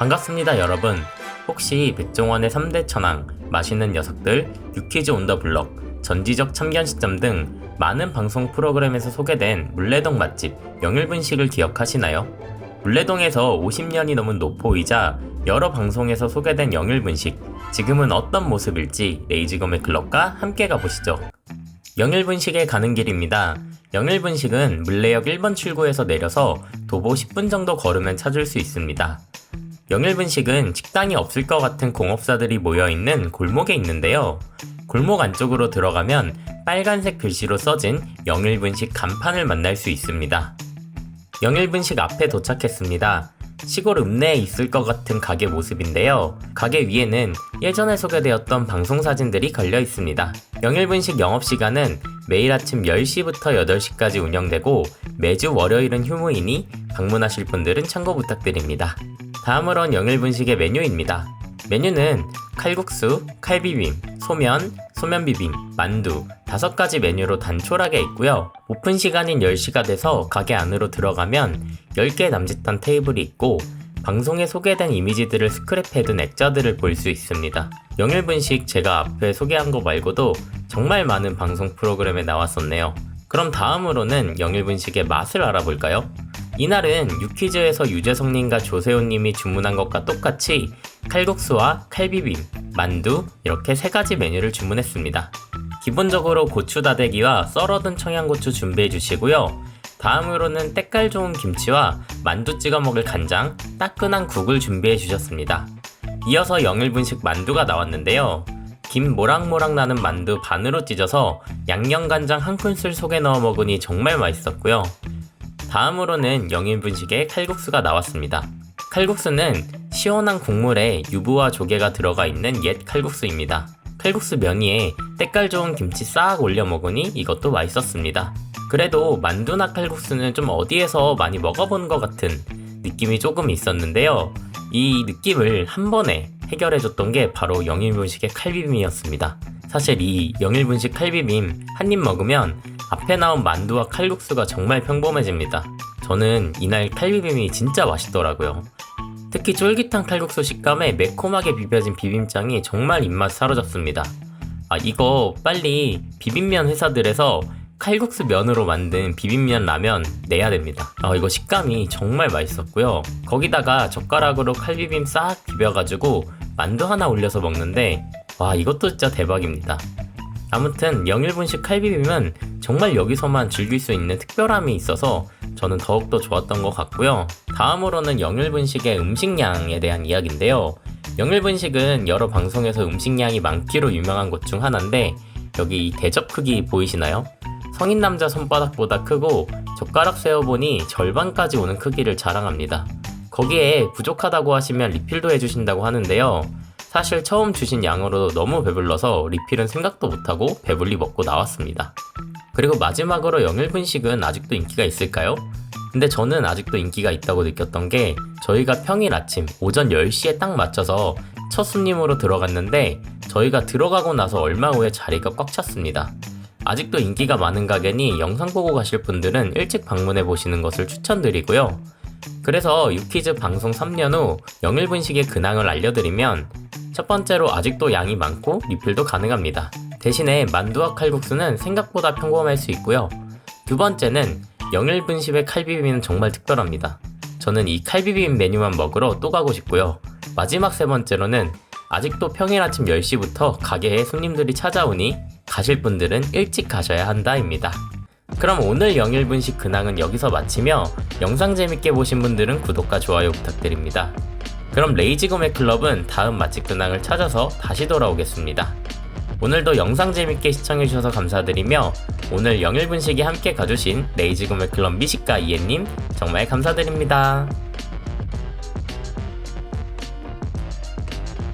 반갑습니다 여러분 혹시 백종원의 3대 천왕, 맛있는 녀석들, 유퀴즈 온 더 블럭, 전지적 참견 시점 등 많은 방송 프로그램에서 소개된 물레동 맛집 영일분식을 기억하시나요? 물레동에서 50년이 넘은 노포이자 여러 방송에서 소개된 영일분식 지금은 어떤 모습일지 레이지검의 클럽과 함께 가보시죠. 영일분식에 가는 길입니다. 영일분식은 물레역 1번 출구에서 내려서 도보 10분 정도 걸으면 찾을 수 있습니다. 영일분식은 식당이 없을 것 같은 공업사들이 모여있는 골목에 있는데요. 골목 안쪽으로 들어가면 빨간색 글씨로 써진 영일분식 간판을 만날 수 있습니다. 영일분식 앞에 도착했습니다. 시골 읍내에 있을 것 같은 가게 모습인데요. 가게 위에는 예전에 소개되었던 방송 사진들이 걸려 있습니다. 영일분식 영업시간은 매일 아침 10시부터 8시까지 운영되고 매주 월요일은 휴무이니 방문하실 분들은 참고 부탁드립니다. 다음으론 영일분식의 메뉴입니다. 메뉴는 칼국수, 칼비빔, 소면, 소면비빔, 만두 다섯 가지 메뉴로 단촐하게 있고요. 오픈 시간인 10시가 돼서 가게 안으로 들어가면 10개 남짓한 테이블이 있고 방송에 소개된 이미지들을 스크랩해둔 액자들을 볼 수 있습니다. 영일분식 제가 앞에 소개한 거 말고도 정말 많은 방송 프로그램에 나왔었네요. 그럼 다음으로는 영일분식의 맛을 알아볼까요? 이날은 유퀴즈에서 유재석님과 조세호님이 주문한 것과 똑같이 칼국수와 칼비빔, 만두 이렇게 세 가지 메뉴를 주문했습니다. 기본적으로 고추 다대기와 썰어둔 청양고추 준비해 주시고요. 다음으로는 때깔 좋은 김치와 만두 찍어 먹을 간장, 따끈한 국을 준비해 주셨습니다. 이어서 영일분식 만두가 나왔는데요. 김 모락모락 나는 만두 반으로 찢어서 양념간장 한 큰술 속에 넣어 먹으니 정말 맛있었고요. 다음으로는 영인분식의 칼국수가 나왔습니다. 칼국수는 시원한 국물에 유부와 조개가 들어가 있는 옛 칼국수입니다. 칼국수 면 위에 때깔 좋은 김치 싹 올려 먹으니 이것도 맛있었습니다. 그래도 만두나 칼국수는 좀 어디에서 많이 먹어본 것 같은 느낌이 조금 있었는데요. 이 느낌을 한 번에 해결해줬던 게 바로 영일분식의 칼비빔이었습니다. 사실 이 영일분식 칼비빔 한 입 먹으면 앞에 나온 만두와 칼국수가 정말 평범해집니다. 저는 이날 칼비빔이 진짜 맛있더라고요. 특히 쫄깃한 칼국수 식감에 매콤하게 비벼진 비빔장이 정말 입맛 사로잡습니다. 아, 이거 빨리 비빔면 회사들에서 칼국수 면으로 만든 비빔면 라면 내야 됩니다. 아, 이거 식감이 정말 맛있었고요. 거기다가 젓가락으로 칼비빔 싹 비벼가지고 만두 하나 올려서 먹는데 와 이것도 진짜 대박입니다. 아무튼 영일분식 칼비빔은 정말 여기서만 즐길 수 있는 특별함이 있어서 저는 더욱더 좋았던 것 같고요. 다음으로는 영일분식의 음식량에 대한 이야기인데요. 영일분식은 여러 방송에서 음식량이 많기로 유명한 곳 중 하나인데 여기 대접 크기 보이시나요? 성인 남자 손바닥보다 크고 젓가락 세어보니 절반까지 오는 크기를 자랑합니다. 거기에 부족하다고 하시면 리필도 해주신다고 하는데요. 사실 처음 주신 양으로 너무 배불러서 리필은 생각도 못하고 배불리 먹고 나왔습니다. 그리고 마지막으로 영일분식은 아직도 인기가 있을까요? 근데 저는 아직도 인기가 있다고 느꼈던 게 저희가 평일 아침 오전 10시에 딱 맞춰서 첫 손님으로 들어갔는데 저희가 들어가고 나서 얼마 후에 자리가 꽉 찼습니다. 아직도 인기가 많은 가게니 영상 보고 가실 분들은 일찍 방문해 보시는 것을 추천드리고요. 그래서 유퀴즈 방송 3년 후 영일분식의 근황을 알려드리면 첫 번째로 아직도 양이 많고 리필도 가능합니다. 대신에 만두와 칼국수는 생각보다 평범할 수 있고요. 두 번째는 영일분식의 칼비빔은 정말 특별합니다. 저는 이 칼비빔 메뉴만 먹으러 또 가고 싶고요. 마지막 세 번째로는 아직도 평일 아침 10시부터 가게에 손님들이 찾아오니 가실 분들은 일찍 가셔야 한다입니다. 그럼 오늘 영일분식 근황은 여기서 마치며 영상 재밌게 보신 분들은 구독과 좋아요 부탁드립니다. 그럼 레이지고메 클럽은 다음 맛집 근황을 찾아서 다시 돌아오겠습니다. 오늘도 영상 재밌게 시청해주셔서 감사드리며 오늘 영일분식이 함께 가주신 레이지고메 클럽 미식가 이해님 정말 감사드립니다.